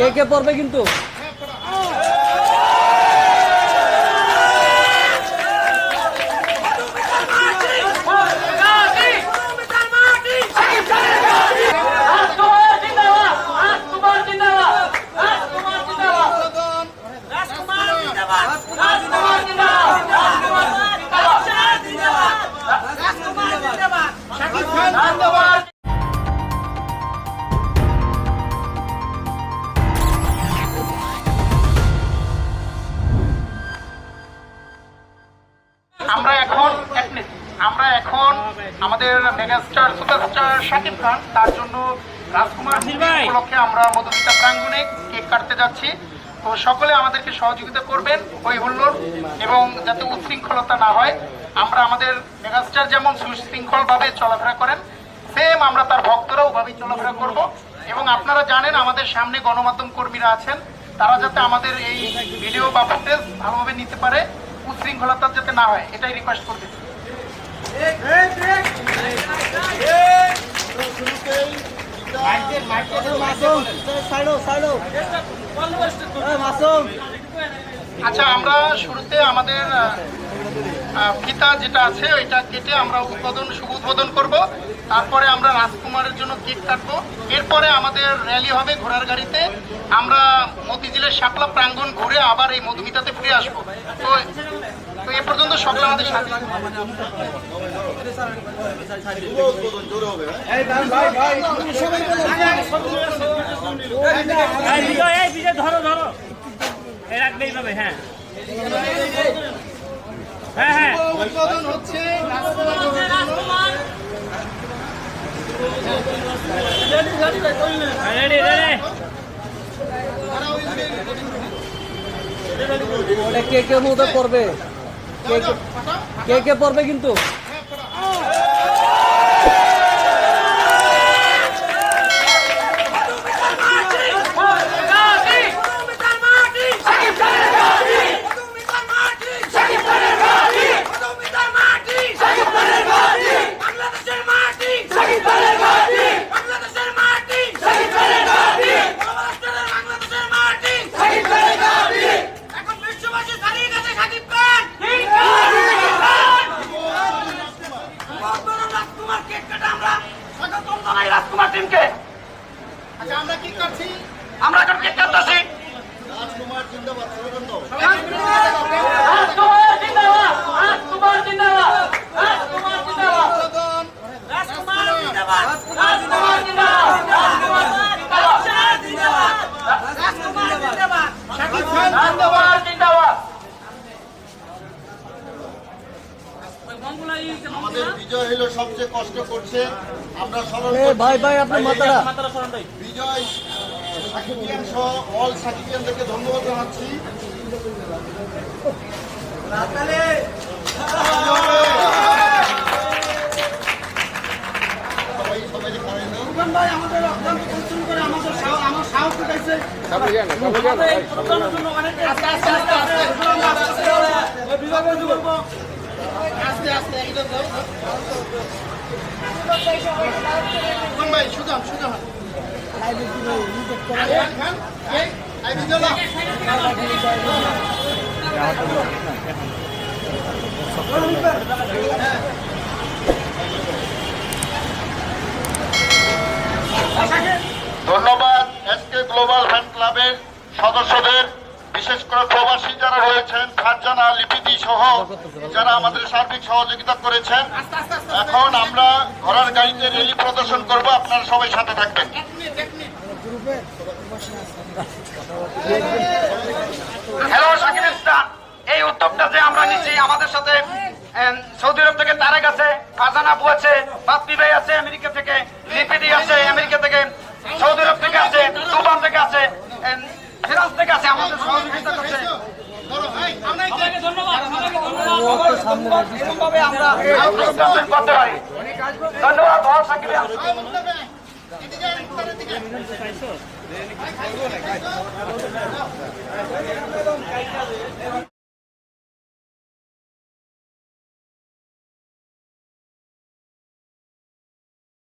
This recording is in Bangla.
কে কে পড়বে কিন্তু? আমরা আমরা এখন আমাদের মেগাস্টার সুপারস্টার শাকিব খান তার জন্য রাজকুমার উপলক্ষে আমরা মধুমিতা প্রাঙ্গণে কেক কাটতে যাচ্ছি। তো সকলে আমাদেরকে সহযোগিতা করবেন হই হুল্লোড় এবং যাতে উচ্ছৃঙ্খলতা না হয়। আমরা আমাদের মেগাস্টার যেমন সুশৃঙ্খলভাবে চলাফেরা করেন সেম আমরা তার ভক্তরাও ওভাবেই চলাফেরা করব। এবং আপনারা জানেন আমাদের সামনে গণমাধ্যম কর্মীরা আছেন তারা যাতে আমাদের এই ভিডিও বা ফুটেজ ভালোভাবে নিতে পারে উচ্ছৃঙ্খলতা যাতে না হয় এটাই রিকোয়েস্ট করতে আচ্ছা আমরা শুরুতে আমাদের ফিতা যেটা আছে, ওইটা কেটে আমরা উদ্বোধন শুভ উদ্বোধন করব। তারপরে আমরা রাজকুমারের জন্য কেক কাটবো। এরপরে আমাদের র্যালি হবে ঘোড়ার গাড়িতে। আমরা মতিঝিলের শাপলা প্রাঙ্গণ ঘুরে আবার এই মধুমিতাতে ফিরে আসব। তো তো এ পর্যন্ত সকলে আমাদের সাথে ধরো ধরো। হ্যাঁ। উদ্বোধন হচ্ছে। Ready ready. ওটা কে কে মতো পড়বে? কে কে- কে কে পড়বে কিন্তু এখন বিশ্ববাসী দাঁড়িয়ে গেছে সাকিব খান রাজকুমার কেক কাটা আমরা স্বাগতম জানাই রাজকুমার টিমকে আচ্ছা আমরা কি করছি আমরা এখন কেক কাটতেছি রাজকুমার জিন্দাবাদ রাজকুমার জিন্দাবাদ রাজকুমার জিন্দাবাদ রাজকুমার জিন্দাবাদ রাজকুমার জিন্দাবাদ রাজকুমার জিন্দাবাদ রাজকুমার জিন্দাবাদ শাকিব খান রাজকুমার জিন্দাবাদ আমাদের বিজয় হলো সবচেয়ে কষ্ট করছে। আমরা স্মরণ ভাই ভাই আপনার মাথাটা বিজয় সাকিবিয়ান সহ অল সাকিবিয়ানদেরকে ধন্যবাদ জানাচ্ছি। সবাই সবাই খারাই না। আস্তে আস্তে একদম দাও কোন ভাই সুজন সুজন খান খান এই আই বিজয় লাও। ধন্যবাদ এসকে গ্লোবাল ফ্যান ক্লাবের সদস্যদের, বিশেষ করে প্রবাসী যারা রয়েছেন ফারজানা লিপিদি সহ যারা আমাদের সার্বিক সহযোগিতা করেছেন। এখন আমরা ঘোড়ার গাড়িতে রেলি প্রদর্শন করব, আপনারা সবাই সাথে থাকবেন। এই উদ্যোগটা যে আমরা নিচ্ছি আমাদের সাথে সৌদি আরব থেকে তারেক আছে ফারজান আপু আছে বাপ্পি ভাই আছে আমেরিকা থেকে লিপিদি আছে আমেরিকা থেকে সৌদি আরব থেকে আছে দুবান থেকে আছে ফিরাজ থেকে আছে আমাদের সহযোগিতা করছে। ধরো, এই, আমরা এই যে- এরকমভাবে আমরা উদ্যোগ করতে পারি ধন্যবাদ বড় সাকিব এই মুস্তাফা, এদিকে আয়, মুস্তাফা, এদিকে আয়।